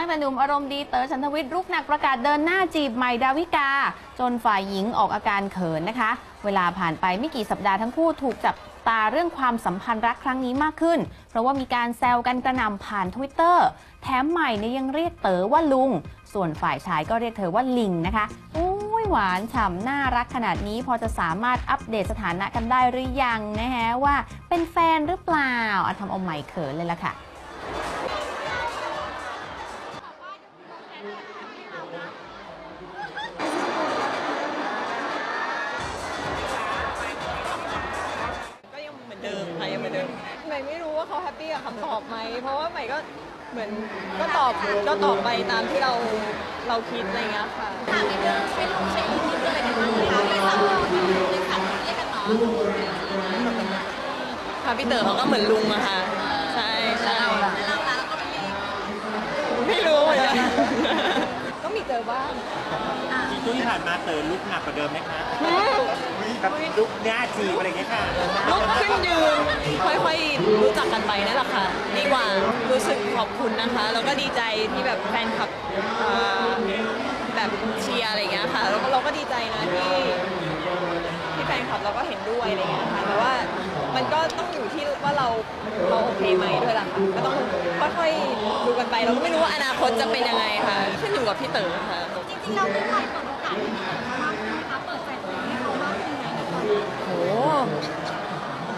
ตั้งแต่หนุ่มอารมณ์ดีเต๋อชันทวิทย์รุกหนักประกาศเดินหน้าจีบใหม่ดาวิกา จนฝ่ายหญิงออกอาการเขินนะคะ เวลาผ่านไปไม่กี่สัปดาห์ทั้งคู่ถูกจับตาเรื่องความสัมพันธ์รักครั้งนี้มากขึ้น เพราะว่ามีการแซวกันกระหน่ำผ่านทวิตเตอร์แถมใหม่เนี่ยยังเรียกเต๋อว่าลุง ส่วนฝ่ายชายก็เรียกเธอว่าลิงนะคะอุ้ยหวานฉ่ำน่ารักขนาดนี้พอจะสามารถอัปเดตสถานะกันได้หรือยังนะฮะว่าเป็นแฟนหรือเปล่าอะทำเอาใหม่เขินเลยล่ะค่ะ ตอบไหมเพราะว่าใหม่ก็เหมือนก็ตอบก็ตอบไปตามที่เราเราคิดอะไรเงี้ยค่ะ ถามนิดนึงใช้ลุงใช้ลุงนี่คืออะไรกันบ้างคะไม่ทราบเลยค่ะเรียกกันเนาะค่ะพี่เต๋อเขาก็เหมือนลุงอะค่ะ ใช่ใช่แล้วเราล่ะเราก็เป็นลิงไม่รู้เหมือนกัน ก็มีเจอบ้าง อีกช่วงที่ผ่านมาเต๋อลุกหนักกว่าเดิมไหมคะกับลุกหน้าจีบอะไรอย่างเงี้ยค่ะลุกขึ้นยืนค่อยๆรู้จักกันไปนั่นแหละค่ะดีกว่ารู้สึกขอบคุณนะคะแล้วก็ดีใจที่แบบแฟนคลับเอ่อแบบเชียร์อะไรอย่างเงี้ยค่ะแล้วก็เราก็ดีใจนะที่ที่แฟนคลับเราก็เห็นด้วยอะไรอย่างเงี้ยค่ะแต่ว่ามันก็ต้องอยู่ที่ว่าเราเราโอเคไหมด้วยล่ะค่ะก็ต้องค่อยๆดูกันไป เราก็ไม่รู้ว่าอนาคตจะเป็นยังไงค่ะขึ้นอยู่กับพี่เต๋อค่ะจริงๆเราเป็นใครเปิดโอกาสให้เขามากขึ้นไหมคะเปิดใจตัวเองให้เขามากขึ้นไหมโห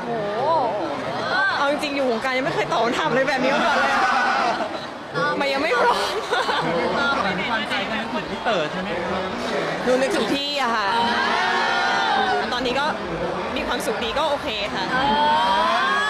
โห เอาจริงๆอยู่วงการยังไม่เคยตอบคำถามเลยแบบนี้มาก่อนเลยอะมันยังไม่พร้อม ความใจกันเหมือนพี่เต๋อใช่ไหมคะดูนึกถึงพี่อะค่ะ ตอนนี้ก็มีความสุขดีก็โอเคค่ะ เออ